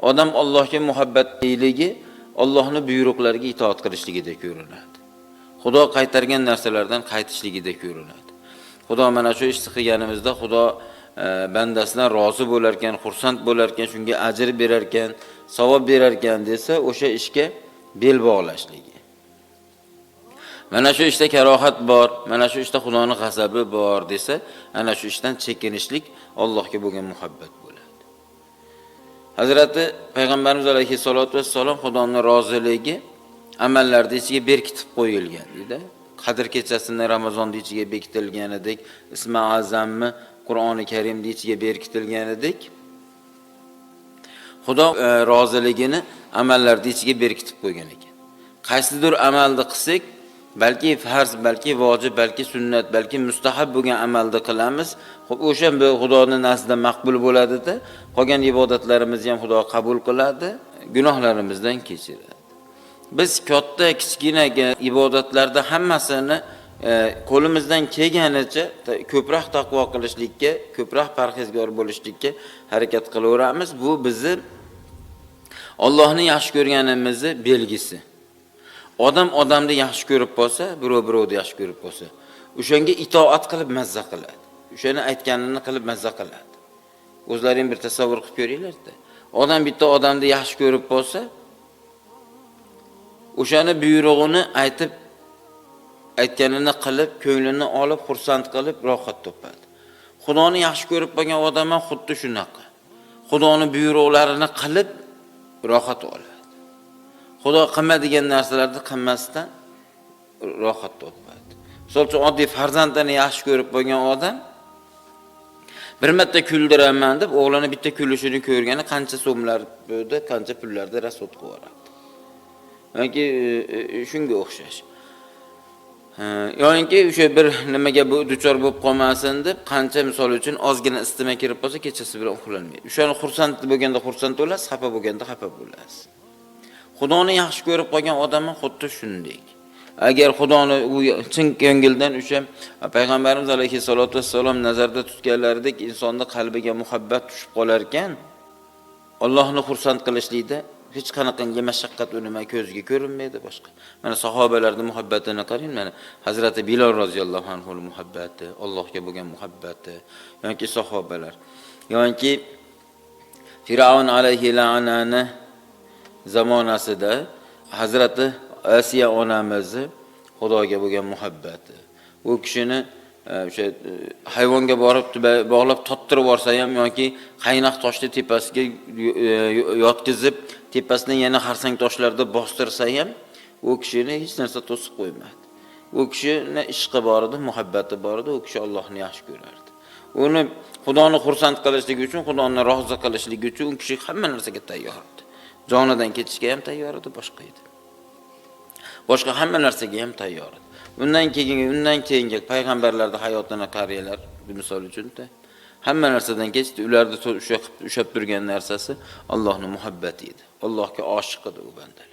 odam Allohga muhabbatliligi Allohning buyruqlariga itoat qilishligida ko'rinadi. Xudo qaytargan narsalardan qaytishligida ko'rinadi. Xudo mana shu ishni qilganimizda Xudo e, bandasidan rozi bo'lar ekan, xursand bo'lar ekan, shunga ajr berar ekan, savob berar ekan desa, o'sha ishga bel bog'lashligi. Mana shu ishda karohat bor, mana shu ishda Xudoning g'azabi bor desa, ana shu ishdan chekinishlik Allohga bo'lgan muhabbat bo'ladi. Hazrati Payg'ambarimiz alayhissalotu vassalom xudoni roziligi amallarni ichiga berkitib qo'yilgan dedi. Qadr kechasini ramazonni ichiga bekitilganidek, ismi azamni Qur'oni karimni ichiga berkitilganidek, Xudo e, roziligini amallarni ichiga berkitib qo'ygan ekan. Qaysidir amalni qilsak, balki farz, balki vojib, balki sunnat, balki mustahab bo'lgan amalni qilamiz. ho'p o'sha Xudoning nazdida maqbul bo'ladida qolgan ibodatlarimizni ham Xudo qabul qiladi, gunohlarimizdan kechiradi. Biz katta, kichkinaga ibodatlarda hammasini e, qo'limizdan kelganicha ko'proq taqvo qilishlikka, ko'proq parhezgor bo'lishlikka harakat qilaveramiz. Bu bizni Allohni yaxshi ko'rganimizni belgisi. Odam odamni yaxshi ko'rib qolsa, birov birovni yaxshi ko'rib qolsa, o'shanga itoat qilib mazza qiladi. O'shani aytganini qilib mazza qiladi. O'zlaring bir tasavvur qilib ko'ringlar-da. Odam bitta odamni yaxshi ko'rib qolsa, o'shani buyrug'ini aytib aytganini qilib, ko'nglini olib, xursand qilib, rohat topadi. Xudoni yaxshi ko'rib qolgan odam ham xuddi shunaqa. Xudoni buyruqlarini qilib rohat oladi. Xudo qilma degan narsalarni qilmasdan rohat topadi. Misol uchun oddiy farzandini yaxshi ko'rib bo'lgan odam bir marta kuldiraman deb o'g'lini bitta kulishini ko'rgani qancha so'mlar bo'ldi, qancha pullarda rasod qilib yoki e, e, shunga o'xshash. yoinki o'sha bir nimaga bu duchor bo'lib qolmasin deb qancha misol uchun ozgina isitma kirib qolsa kechasi bilan uxlolmaydi. O'shani xursand bo'lganda xursand bo'lasiz, xafa bo'lganda xafa bo'lasiz. Xudoni yaxshi ko'rib qolgan odam ham xuddi shunday. Agar Xudoni u chin ko'ngildan o'sha payg'ambarimiz alayhissalotu vassalom nazarda tutganlaridek insonning qalbiga muhabbat tushib qolar ekan, Allohni xursand qilishlikda hech qanaqangi mashaqqat unimay ko'zga ko'rinmaydi boshqa. Mana sahobalarning muhabbatini qarang, mana Hazrati Bilol roziyallohu anhu muhabbati, Allohga bo'lgan muhabbati, yoki sahobalar, yoki fir'avn alayhi la'nani zamonasida Hazrati Asiya onamizni Xudoga bo'lgan muhabbati. U kishini e, o'sha e, hayvonga borib bog'lab tottirib yuborsa ham yoki qaynoq toshni tepasiga e, yotkizib tepasidan yana xarsang toshlarda bostirsa ham u kishini hech narsa to'sib qo'ymadi. U kishini ishqi bor edi, muhabbati bor edi, u kishi Allohni yaxshi ko'rardi. Uni Xudoni xursand qilishlik uchun, Xudoni rozi qilishlik uchun u kishi hamma narsaga tayyor edi. Jonidan ketishga ham tayyor edi, boshqa edi. Boshqa hamma narsaga ham tayyor edi. Undan keyin undan keyingi payg'ambarlarning hayotini qariyalar, misol uchunda hamma narsadan kechdi. ularni o'sha ushlab turgan narsasi allohni muhabbati edi. Allohga oshiq edi u bandalar.